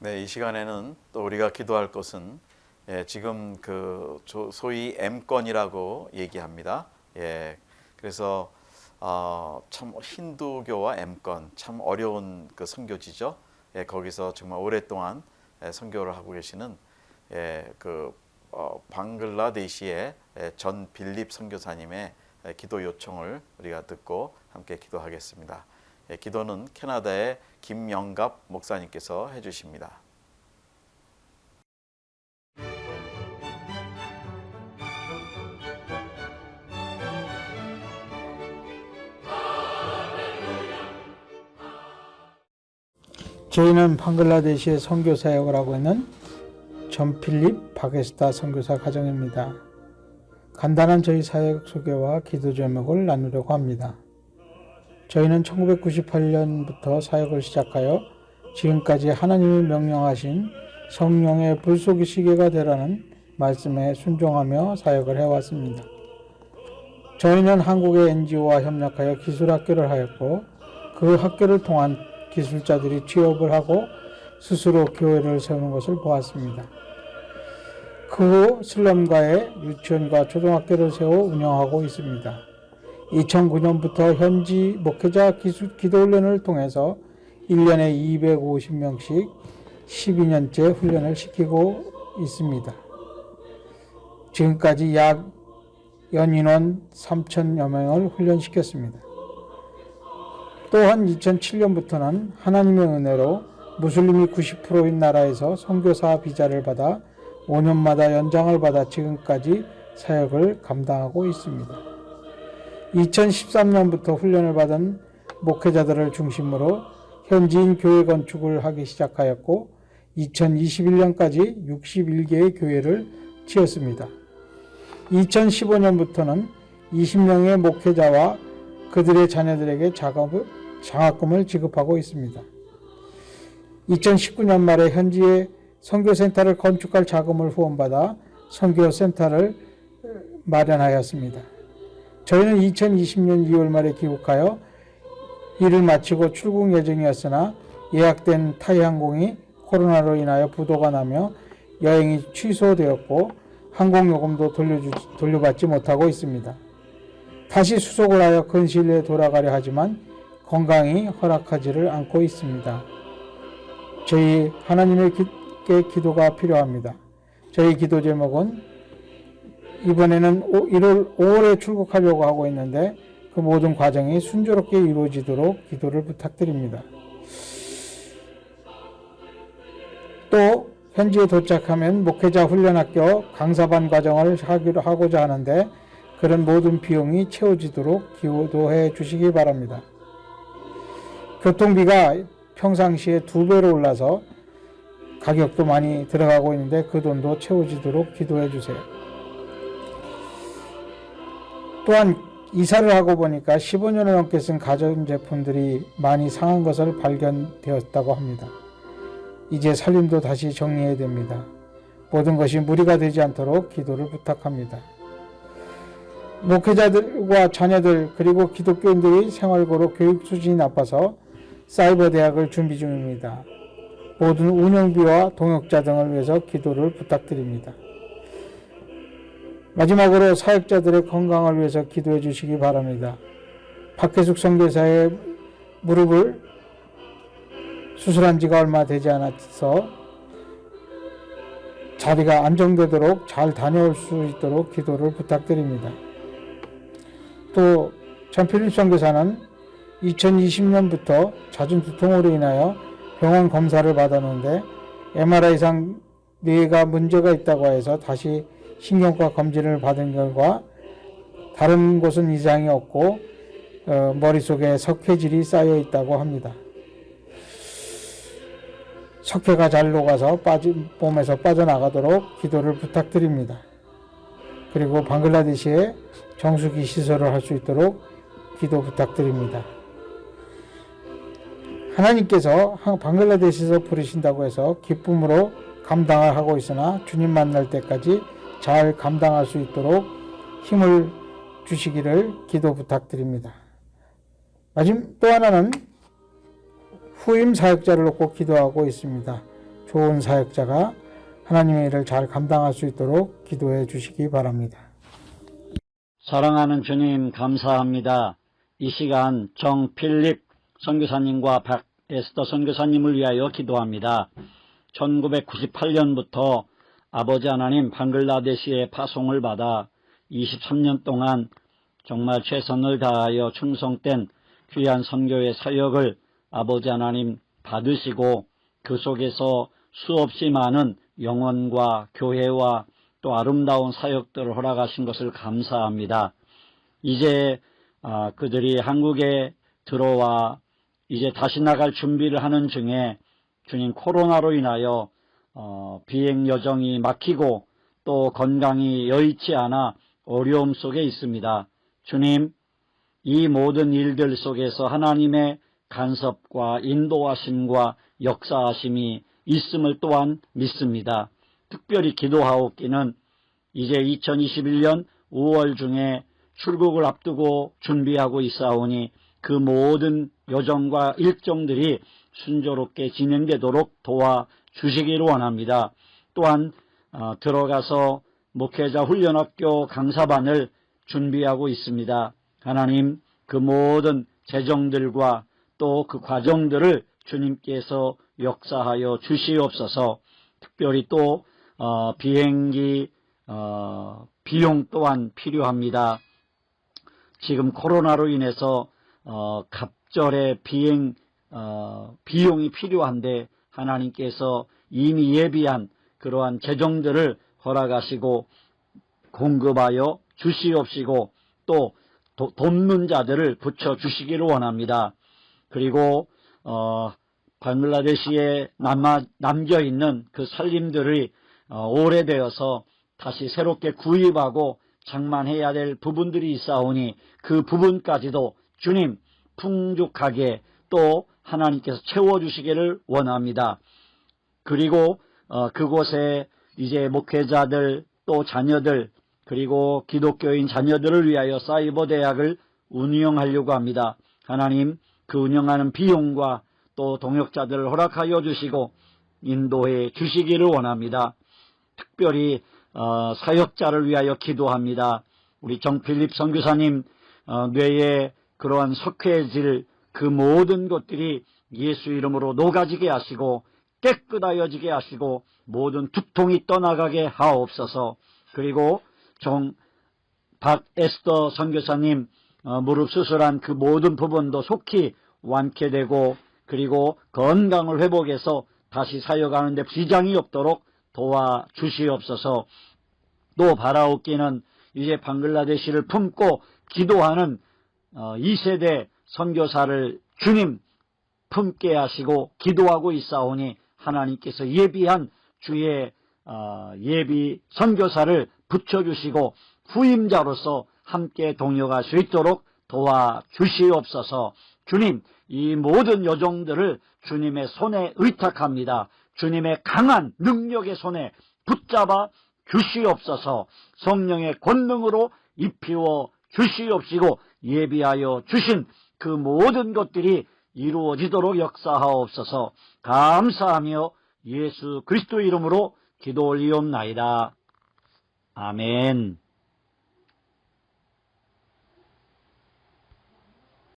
네, 이 시간에는 또 우리가 기도할 것은 예, 지금 그 조- 소위 M권이라고 얘기합니다. 예, 그래서 어, 참 힌두교와 M권 참 어려운 그 선교지죠. 예, 거기서 정말 오랫동안 예, 선교를 하고 계시는 예, 그 어, 방글라데시의 예, 전 빌립 선교사님의 예, 기도 요청을 우리가 듣고 함께 기도하겠습니다. 예, 기도는 캐나다의 김영갑 목사님께서 해주십니다. 저희는 방글라데시에 선교 사역을 하고 있는 전 필립 바게스타 선교사 가정입니다. 간단한 저희 사역 소개와 기도 제목을 나누려고 합니다. 저희는 1998년부터 사역을 시작하여 지금까지 하나님이 명령하신 성령의 불속의 시계가 되라는 말씀에 순종하며 사역을 해왔습니다. 저희는 한국의 NGO와 협력하여 기술학교를 하였고 그 학교를 통한 기술자들이 취업을 하고 스스로 교회를 세우는 것을 보았습니다. 그 후 슬럼가에 유치원과 초등학교를 세워 운영하고 있습니다. 2009년부터 현지 목회자 기술 기도훈련을 통해서 1년에 250명씩 12년째 훈련을 시키고 있습니다. 지금까지 약 연인원 3천여 명을 훈련시켰습니다. 또한 2007년부터는 하나님의 은혜로 무슬림이 90%인 나라에서 선교사 비자를 받아 5년마다 연장을 받아 지금까지 사역을 감당하고 있습니다. 2013년부터 훈련을 받은 목회자들을 중심으로 현지인 교회 건축을 하기 시작하였고 2021년까지 61개의 교회를 지었습니다. 2015년부터는 20명의 목회자와 그들의 자녀들에게 작업을, 장학금을 지급하고 있습니다. 2019년 말에 현지에 선교센터를 건축할 자금을 후원받아 선교센터를 마련하였습니다. 저희는 2020년 2월 말에 귀국하여 일을 마치고 출국 예정이었으나 예약된 타이 항공이 코로나로 인하여 부도가 나며 여행이 취소되었고 항공 요금도 돌려주, 돌려받지 못하고 있습니다. 다시 수속을 하여 근실에 돌아가려 하지만 건강이 허락하지를 않고 있습니다. 저희 하나님께 기도가 필요합니다. 저희 기도 제목은 이번에는 1월 5월에 출국하려고 하고 있는데 그 모든 과정이 순조롭게 이루어지도록 기도를 부탁드립니다. 또 현지에 도착하면 목회자 훈련학교 강사반 과정을 하기로 하고자 하는데 그런 모든 비용이 채워지도록 기도해 주시기 바랍니다. 교통비가 평상시에 두 배로 올라서 가격도 많이 들어가고 있는데 그 돈도 채워지도록 기도해 주세요. 또한 이사를 하고 보니까 15년을 넘게 쓴 가전 제품들이 많이 상한 것을 발견되었다고 합니다. 이제 살림도 다시 정리해야 됩니다. 모든 것이 무리가 되지 않도록 기도를 부탁합니다. 목회자들과 자녀들 그리고 기독교인들의 생활고로 교육 수준이 나빠서 사이버 대학을 준비 중입니다. 모든 운영비와 동역자 등을 위해서 기도를 부탁드립니다. 마지막으로 사역자들의 건강을 위해서 기도해 주시기 바랍니다. 박혜숙 선교사의 무릎을 수술한 지가 얼마 되지 않아서 자리가 안정되도록 잘 다녀올 수 있도록 기도를 부탁드립니다. 또 전필립 선교사는 2020년부터 잦은 두통으로 인하여 병원 검사를 받았는데 MRI상 뇌가 문제가 있다고 해서 다시 신경과 검진을 받은 결과 다른 곳은 이상이 없고 어, 머릿속에 석회질이 쌓여 있다고 합니다. 석회가 잘 녹아서 빠지, 몸에서 빠져나가도록 기도를 부탁드립니다. 그리고 방글라데시에 정수기 시설을 할 수 있도록 기도 부탁드립니다. 하나님께서 방글라데시에서 부르신다고 해서 기쁨으로 감당을 하고 있으나 주님 만날 때까지 잘 감당할 수 있도록 힘을 주시기를 기도 부탁드립니다. 마지막 또 하나는 후임 사역자를 놓고 기도하고 있습니다. 좋은 사역자가 하나님의 일을 잘 감당할 수 있도록 기도해 주시기 바랍니다. 사랑하는 주님 감사합니다. 이 시간 정필립 선교사님과 박에스더 선교사님을 위하여 기도합니다. 1998년부터 아버지 하나님 방글라데시의 파송을 받아 23년 동안 정말 최선을 다하여 충성된 귀한 선교의 사역을 아버지 하나님 받으시고 그 속에서 수없이 많은 영혼과 교회와 또 아름다운 사역들을 허락하신 것을 감사합니다. 이제 아, 그들이 한국에 들어와 이제 다시 나갈 준비를 하는 중에 주님 코로나로 인하여 어, 비행 여정이 막히고 또 건강이 여의치 않아 어려움 속에 있습니다. 주님, 이 모든 일들 속에서 하나님의 간섭과 인도하심과 역사하심이 있음을 또한 믿습니다. 특별히 기도하옵기는 이제 2021년 5월 중에 출국을 앞두고 준비하고 있사오니 그 모든 여정과 일정들이 순조롭게 진행되도록 도와 주시기를 원합니다. 또한 어, 들어가서 목회자 훈련학교 강사반을 준비하고 있습니다. 하나님 그 모든 재정들과 또 그 과정들을 주님께서 역사하여 주시옵소서. 특별히 또 어, 비행기 어, 비용 또한 필요합니다. 지금 코로나로 인해서 어, 갑절의 비행 어, 비용이 필요한데 하나님께서 이미 예비한 그러한 재정들을 허락하시고 공급하여 주시옵시고 또 도- 돕는 자들을 붙여 주시기를 원합니다. 그리고 어, 방글라데시에 남아 남겨 있는 그 살림들이 어, 오래되어서 다시 새롭게 구입하고 장만해야 될 부분들이 있사오니 그 부분까지도 주님 풍족하게 또 하나님께서 채워주시기를 원합니다. 그리고 어, 그곳에 이제 목회자들 또 자녀들 그리고 기독교인 자녀들을 위하여 사이버 대학을 운영하려고 합니다. 하나님 그 운영하는 비용과 또 동역자들을 허락하여 주시고 인도해 주시기를 원합니다. 특별히 어, 사역자를 위하여 기도합니다. 우리 정필립 선교사님 어, 뇌에 그러한 석회질 그 모든 것들이 예수 이름으로 녹아지게 하시고 깨끗하여지게 하시고 모든 두통이 떠나가게 하옵소서. 그리고 정 박에스더 선교사님 어, 무릎 수술한 그 모든 부분도 속히 완쾌되고 그리고 건강을 회복해서 다시 사역하는데 지장이 없도록 도와주시옵소서. 또 바라옵기는 이제 방글라데시를 품고 기도하는 어, 2세대 선교사를 주님 품게 하시고 기도하고 있사오니 하나님께서 예비한 주의 어, 예비 선교사를 붙여주시고 후임자로서 함께 동역할 수 있도록 도와주시옵소서 주님 이 모든 여정들을 주님의 손에 의탁합니다. 주님의 강한 능력의 손에 붙잡아 주시옵소서 성령의 권능으로 입히워 주시옵시고 예비하여 주신 그 모든 것들이 이루어지도록 역사하옵소서 감사하며 예수 그리스도 이름으로 기도 올리옵나이다. 아멘.